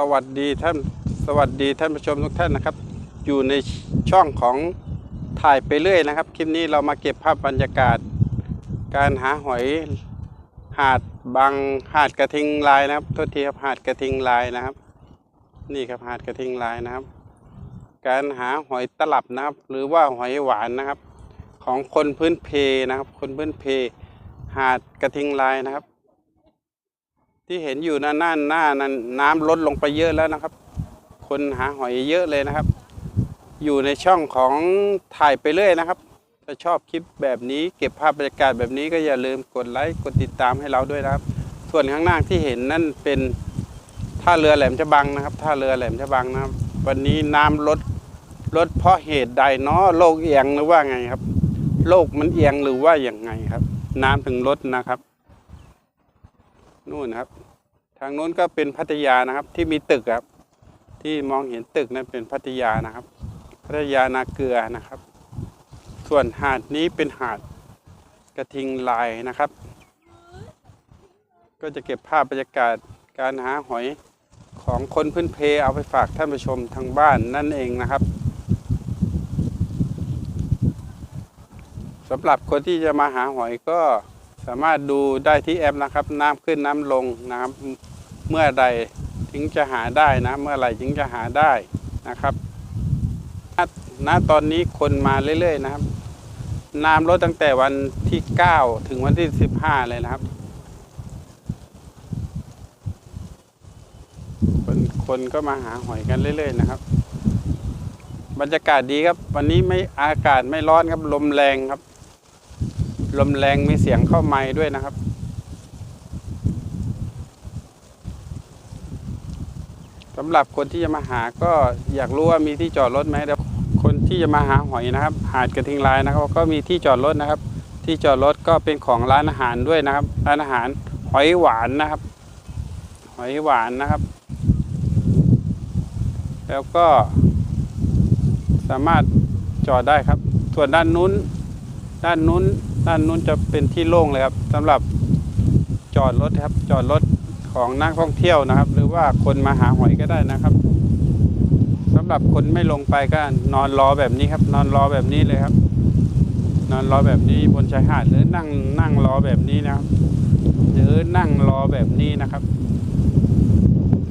สวัสดีท่านสวัสดีท่านผู้ชมทุกท่านนะครับ อยู่ในช่องของถ่ายไปเรื่อยนะครับคลิปนี้เรามาเก็บภาพบรรยากาศ การหาหอยหาดบางหาดกระทิงลายนะครับโทษทีครับหาดกระทิงลายนะครับ นี่ครับหาดกระทิงลายนะครับ การหาหอยตลับนะครับ หรือว่าหอยหวานนะครับ ของคนพื้นเพนะครับ คนพื้นเพหาดกระทิงลายนะครับ ที่เห็นอยู่นั่นน่นหน้านั้นน้ำลดลงไปเยอะแล้วนะครับ คนหาหอยเยอะเลยนะครับ อยู่ในช่องของถ่ายไปเรื่อยนะครับ ถ้าชอบคลิปแบบนี้เก็บภาพบรรยากาศแบบนี้ก็อย่าลืมกดไลค์กดติดตามให้เราด้วยนะครับ ส่วนข้างหน้าที่เห็นนั่นเป็นท่าเรือแหลมฉบังนะครับท่าเรือแหลมฉบังนะครับ วันนี้น้ำลดลดเพราะเหตุใดเนาะโลกเอียงหรือว่าไงครับ โลกมันเอียงหรือว่าอย่างไงครับ น้ำถึงลดนะครับ นู่นนะครับ ทางนู้นก็เป็นพัทยานะครับที่มีตึกครับ ที่มองเห็นตึกนั้นเป็นพัทยานะครับ พัทยานาเกลือนะครับ ส่วนหาดนี้เป็นหาดกระทิงลายนะครับ ก็จะเก็บภาพบรรยากาศการหาหอยของคนพื้นเพเอาไปฝากท่านผู้ชมทางบ้านนั่นเองนะครับสำหรับคนที่จะมาหาหอยก็ สามารถดูได้ที่แอปนะครับ น้ำขึ้นน้ำลงนะครับเมื่อใดถึงจะหาได้นะ เมื่อไหร่ถึงจะหาได้นะครับณตอนนี้คนมาเรื่อยๆนะครับ น้ำลดตั้งแต่วันที่ 9 ถึงวันที่ 15 เลยนะครับ คนคนก็มาหาหอยกันเรื่อยๆนะครับ บรรยากาศดีครับ วันนี้ไม่อากาศไม่ร้อนครับ ลมแรงครับ ลมแรงมีเสียงเข้าไม้ด้วยนะครับ สำหรับคนที่จะมาหาก็อยากรู้ว่ามีที่จอดรถไหมเดี๋ยวคนที่จะมาหาหอยนะครับ หาดกระทิงลายนะครับ ก็มีที่จอดรถนะครับ ที่จอดรถก็เป็นของร้านอาหารด้วยนะครับ ร้านอาหารหอยหวานนะครับ หอยหวานนะครับ แล้วก็สามารถจอดได้ครับ ส่วนด้านนู้น ด้านนู้น ด้านนู้นจะเป็นที่โล่งเลยครับสำหรับจอดรถครับจอดรถของนักท่องเที่ยวนะครับ หรือว่าคนมาหาหอยก็ได้นะครับสำหรับคนไม่ลงไปก็นอนรอแบบนี้ครับ นอนรอแบบนี้เลยครับ นอนรอแบบนี้บนชายหาดหรือนั่งนั่งรอแบบนี้นะครับ หรือนั่งรอแบบนี้นะครับ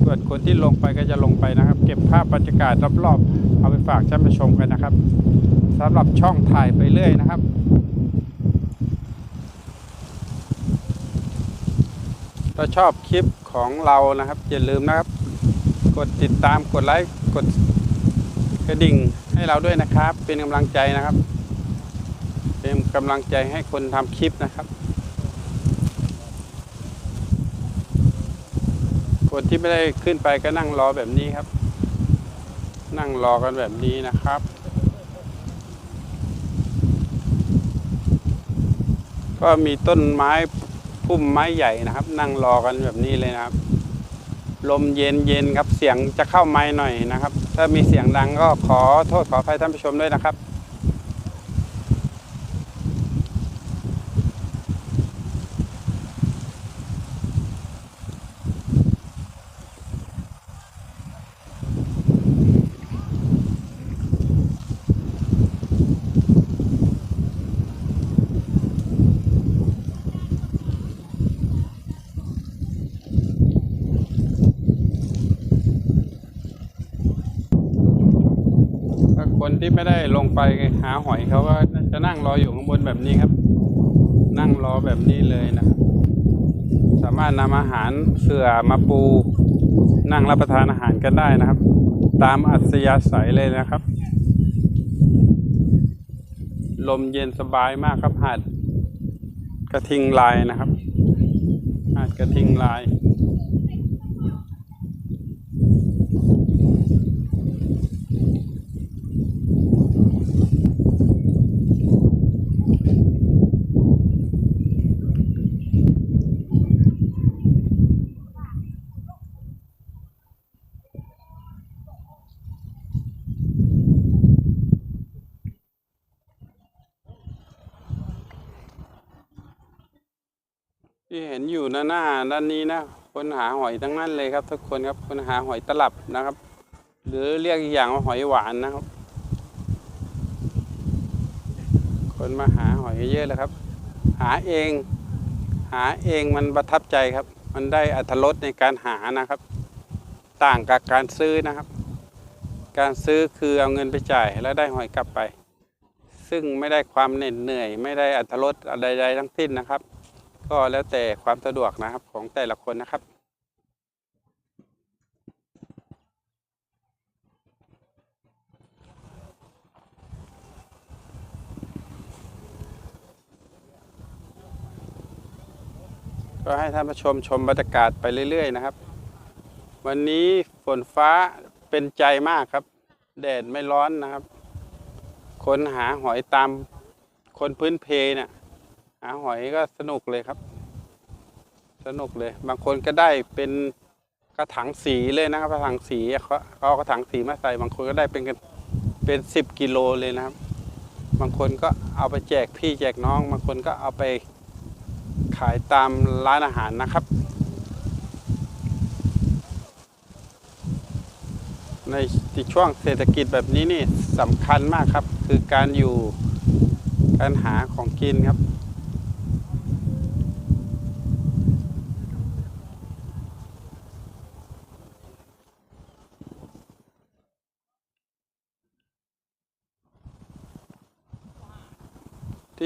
ส่วนคนที่ลงไปก็จะลงไปนะครับ เก็บภาพบรรยากาศรอบๆเอาไปฝากท่านผู้ชมกันนะครับสำหรับช่องถ่ายไปเรื่อยนะครับ ถ้าชอบคลิปของเรานะครับอย่าลืมนะครับ กดติดตามกดไลค์กดกระดิ่งให้เราด้วยนะครับ เป็นกำลังใจนะครับ เป็นกำลังใจให้คนทำคลิปนะครับ คนที่ไม่ได้ขึ้นไปก็นั่งรอแบบนี้ครับ นั่งรอกันแบบนี้นะครับก็มีต้นไม้ พุ่มไม้ใหญ่นะครับ นั่งรอกันแบบนี้เลยนะครับ ลมเย็นเย็นครับเสียงจะเข้าไม้หน่อยนะครับ ถ้ามีเสียงดังก็ขอโทษขออภัยท่านผู้ชมด้วยนะครับ คนที่ไม่ได้ลงไปหาหอยเขาก็จะนั่งรออยู่ข้างบนแบบนี้ครับ นั่งรอแบบนี้เลยนะครับสามารถนำอาหารเสื่อมาปู นั่งรับประทานอาหารกันได้นะครับ ตามอัธยาศัยเลยนะครับ ลมเย็นสบายมากครับหาดกระทิงลายนะครับหาดกระทิงลาย ที่เห็นอยู่หน้าหน้าด้านนี้นะคนหาหอยทั้งนั้นเลยครับ ทุกคนครับคนหาหอยตลับนะครับ หรือเรียกอีกอย่างว่าหอยหวานนะครับ คนมาหาหอยเยอะเลยครับ หาเอง หาเองมันประทับใจครับ มันได้อัตรสในการหานะครับ ต่างกับการซื้อนะครับ การซื้อคือเอาเงินไปจ่ายแล้วได้หอยกลับไป ซึ่งไม่ได้ความเหน็ดเหนื่อย ไม่ได้อัตรสใดๆทั้งสิ้นนะครับ ก็แล้วแต่ความสะดวกนะครับของแต่ละคนนะครับ ก็ให้ท่านผู้ชมชมบรรยากาศไปเรื่อย ๆ นะครับ วันนี้ฝนฟ้าเป็นใจมากครับ แดดไม่ร้อนนะครับ คนหาหอยตามคนพื้นเพเนี่ย หาหอยก็สนุกเลยครับ สนุกเลย บางคนก็ได้เป็นกระถางสีเลยนะครับกระถางสีเขาเอากระถางสีมาใส่ บางคนก็ได้เป็นกันเป็นสิบกิโลเลยนะครับ บางคนก็เอาไปแจกพี่แจกน้อง บางคนก็เอาไปขายตามร้านอาหารนะครับ ในช่วงเศรษฐกิจแบบนี้นี่สำคัญมากครับ คือการอยู่การหาของกินครับ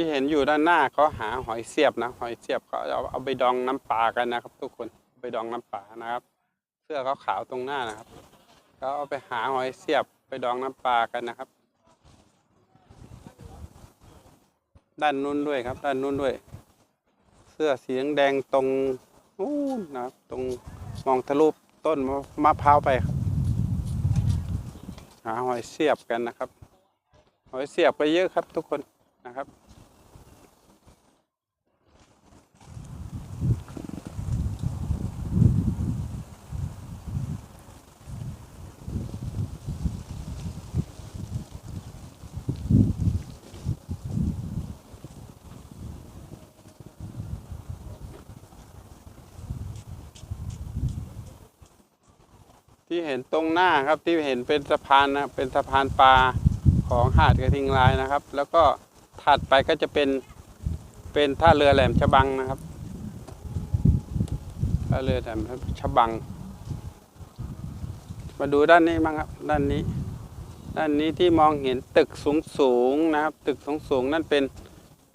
ที่เห็นอยู่ด้านหน้าเขาหาหอยเสียบนะหอยเสียบเขาเอาเอาไปดองน้ำปลากันนะครับ ทุกคนไปดองน้ำปลานะครับ เสื้อเขาขาวตรงหน้านะครับเขาเอาไปหาหอยเสียบไปดองน้ำปลากันนะครับ ด้านนู้นด้วยครับ ด้านนู้นด้วย เสื้อสีแดงตรงนู้นนะครับ ตรงมองทะลุต้นมะมะพร้าวไปครับ หาหอยเสียบกันนะครับ หอยเสียบไปเยอะครับทุกคนนะครับ ที่เห็นตรงหน้าครับที่เห็นเป็นสะพานนะเป็นสะพานปลาของหาดกระทิงลายนะครับ แล้วก็ถัดไปก็จะเป็นเป็นท่าเรือแหลมฉบังนะครับท่าเรือแหลมฉบัง มาดูด้านนี้บ้างครับด้านนี้ด้านนี้ที่มองเห็นตึกสูงสูงๆนะครับ ตึกสูงสูงๆนั่นเป็น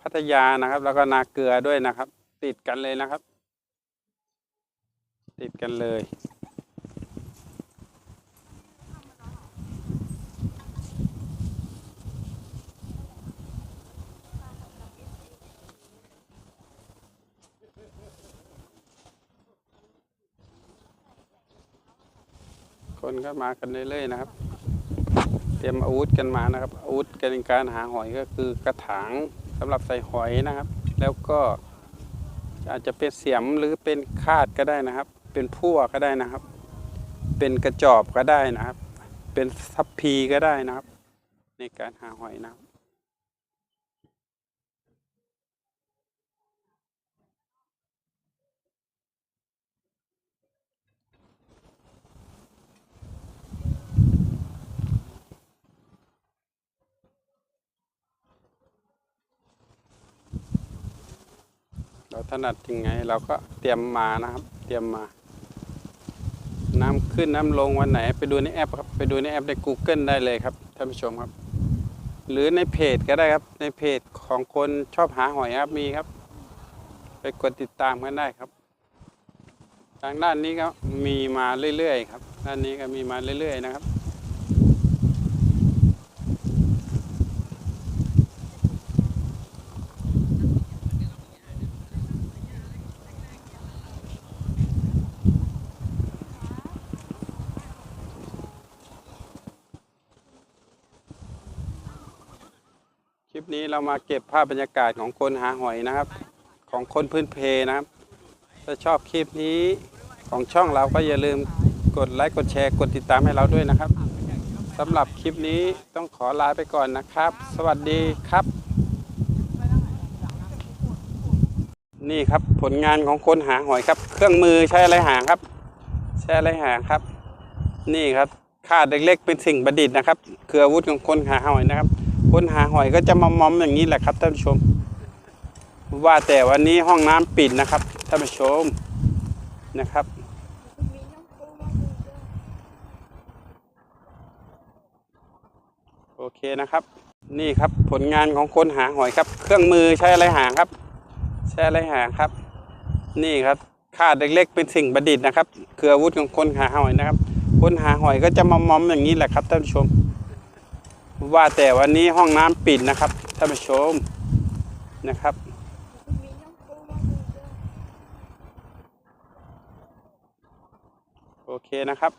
พัทยานะครับ แล้วก็นาเกลือด้วยนะครับ ติดกันเลยนะครับ ติดกันเลย คนก็มากันเรื่อยๆนะครับ เตรียมอาวุธกันมานะครับ อาวุธกันในการหาหอยก็คือกระถางสำหรับใส่หอยนะครับ แล้วก็อาจจะเป็นเสียมหรือเป็นคาดก็ได้นะครับ เป็นพั่วก็ได้นะครับ เป็นกระจอบก็ได้นะครับ เป็นทัพพีก็ได้นะครับ ในการหาหอยนะครับ เราถนัดยังไงเราก็เตรียมมานะครับ เตรียมมา น้ำขึ้นน้ำลงวันไหน ไปดูในแอปครับไปดูในแอปใน Google ได้เลยครับท่านผู้ชมครับ หรือในเพจก็ได้ครับในเพจของคนชอบหาหอยครับมีครับ ไปกดติดตามกันได้ครับ ทางด้านนี้ก็มีมาเรื่อยๆครับด้านนี้ก็มีมาเรื่อยๆนะครับ ปนี้เรามาเก็บภาพบรรยากาศของคนหาหอยนะครับ ของคนพื้นเพนะครับ ถ้าชอบคลิปนี้ของช่องเราก็อย่าลืมกดไลค์กดแชร์กดติดตามให้เราด้วยนะครับสำหรับคลิปนี้ต้องขอลาไปก่อนนะครับ สวัสดีครับ นี่ครับผลงานของคนหาหอยครับ เครื่องมือใช้อะไรหาครับ ใช้อะไรหาครับ นี่ครับคาดเล็กๆเป็นสิ่งประดิษฐ์นะครับ คืออาวุธของคนหาหอยนะครับ คนหาหอยก็จะมามอมอย่างนี้แหละครับท่านผู้ชม ว่าแต่วันนี้ห้องน้ำปิดนะครับท่านผู้ชมนะครับ โอเคนะครับ นี่ครับผลงานของคนหาหอยครับ เครื่องมือใช้อะไรหาครับ ใช้อะไรหาครับ นี่ครับคาดเล็กๆเป็นสิ่งประดิษฐ์นะครับ คืออาวุธของคนหาหอยนะครับ คนหาหอยก็จะมามอมอย่างนี้แหละครับท่านผู้ชม ว่าแต่วันนี้ห้องน้ำปิดนะครับท่านผู้ชมนะครับ โอเคนะครับ